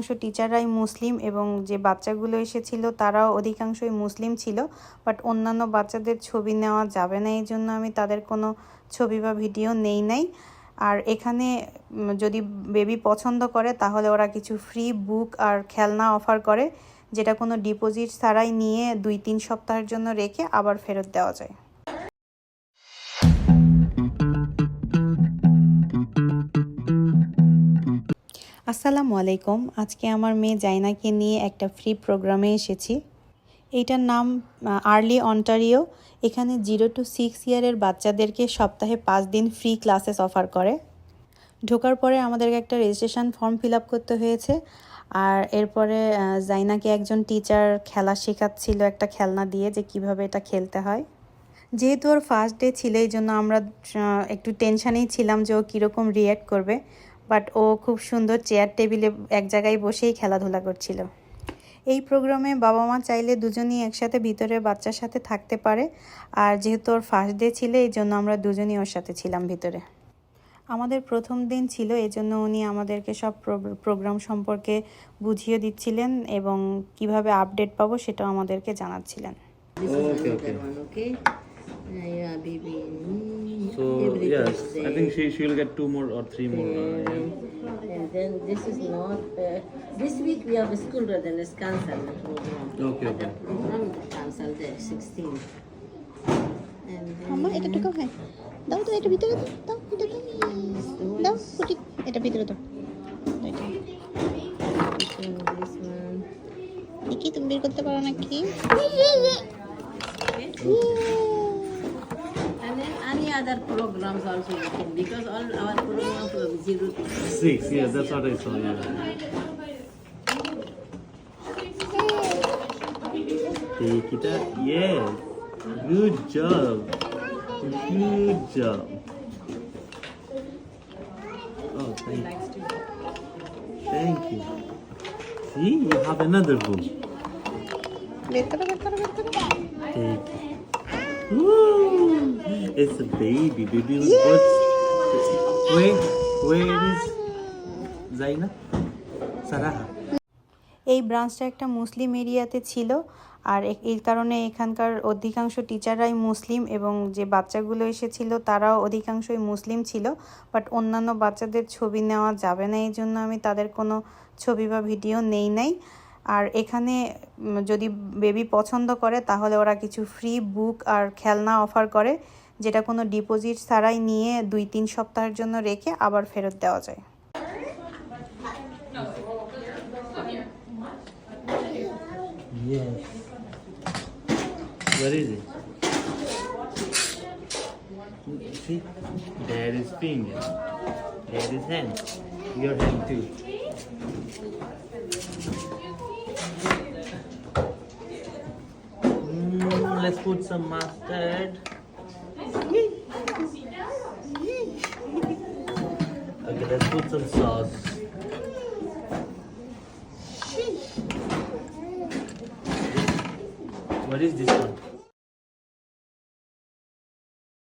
অধিকাংশ টিচাররাই মুসলিম এবং যে বাচ্চাগুলো এসেছিল তারাও অধিকাংশই মুসলিম ছিল বাট অন্যান্য বাচ্চাদের ছবি নেওয়া যাবে না, এই জন্য আমি তাদের কোনো ছবি বা ভিডিও নেই নাই। আর এখানে যদি বেবি পছন্দ করে তাহলে ওরা কিছু ফ্রি বুক আর খেলনা অফার করে, যেটা কোনো ডিপোজিট ছাড়াই নিয়ে দুই তিন সপ্তাহের জন্য রেখে আবার ফেরত দেওয়া যায়। আসসালামু আলাইকুম। আজকে আমার মেয়ে জাইনাকে নিয়ে একটা ফ্রি প্রোগ্রামে এসেছি। এইটার নাম আর্লি অন্টারিও এখানে জিরো টু সিক্স ইয়ারের বাচ্চাদেরকে সপ্তাহে পাঁচ দিন ফ্রি ক্লাসেস অফার করে। ঢোকার পরে আমাদেরকে একটা রেজিস্ট্রেশন ফর্ম ফিল আপ করতে হয়েছে। আর এরপরে জাইনাকে একজন টিচার খেলা শেখাচ্ছিল একটা খেলনা দিয়ে যে কীভাবে এটা খেলতে হয়। যেহেতু ওর ফার্স্ট ডে ছিল, এই জন্য আমরা একটু টেনশানেই ছিলাম যে ও কীরকম রিয়্যাক্ট করবে। বাট ও খুব সুন্দর চেয়ার টেবিলে এক জায়গায় বসেই খেলাধুলা করছিল। এই প্রোগ্রামে বাবা মা চাইলে দুজনই একসাথে ভিতরে বাচ্চার সাথে থাকতে পারে। আর যেহেতু ওর ফার্স্ট ডে ছিল এই জন্য আমরা দুজনই ওর সাথে ছিলাম ভিতরে। আমাদের প্রথম দিন ছিল এই জন্য উনি আমাদেরকে সব প্রোগ্রাম সম্পর্কে বুঝিয়ে দিচ্ছিলেন এবং কীভাবে আপডেট পাবো সেটাও আমাদেরকে জানাচ্ছিলেন। This is Okay, another okay. one, okay? Uh, yeah, baby. So Every yes, Thursday. I think she she will get two more or three more. Uh, yeah. Um, and then this is not. Uh, this week we have a school rather than cancelled the program. Okay, okay. The program is cancelled the 16th. And then মাম্মা এটা ঢুকাও হ্যাঁ দাও তো এটা ভিতরে দাও দাও এটা দাও দাও ফুটি এটা ভিতরে দাও এটা this one, this one. কি তুমি বের করতে পারো না other programs also because all our programs were zero. Six, yes, that's what I saw, yeah. Take it up, yes. Good job. Good job. Oh, thank you. Thank you. See, you have another book. Take it. Woo! It's a baby. Baby was good. Where, where is Zaina? Saraha. এই ব্রাঞ্চটা একটা মুসলিম এরিয়াতে ছিল আর এই কারণে এখানকার অধিকাংশ টিচাররাই মুসলিম এবং যে বাচ্চাগুলো এসেছিল তারাও অধিকাংশই মুসলিম ছিল বাট অন্যান্য বাচ্চাদের ছবি নেওয়া যাবে না এই জন্য আমি তাদের কোনো ছবি বা ভিডিও নেই নাই আর এখানে যদি বেবি পছন্দ করে তাহলে ওরা কিছু ফ্রি বুক আর খেলনা অফার করে যেটা কোনো ডিপোজিট ছাড়াই নিয়ে দুই, তিন সপ্তাহের জন্য রেখে আবার ফেরত দেওয়া যায়। Let's put some mustard. Let's put some sauce. What is this one?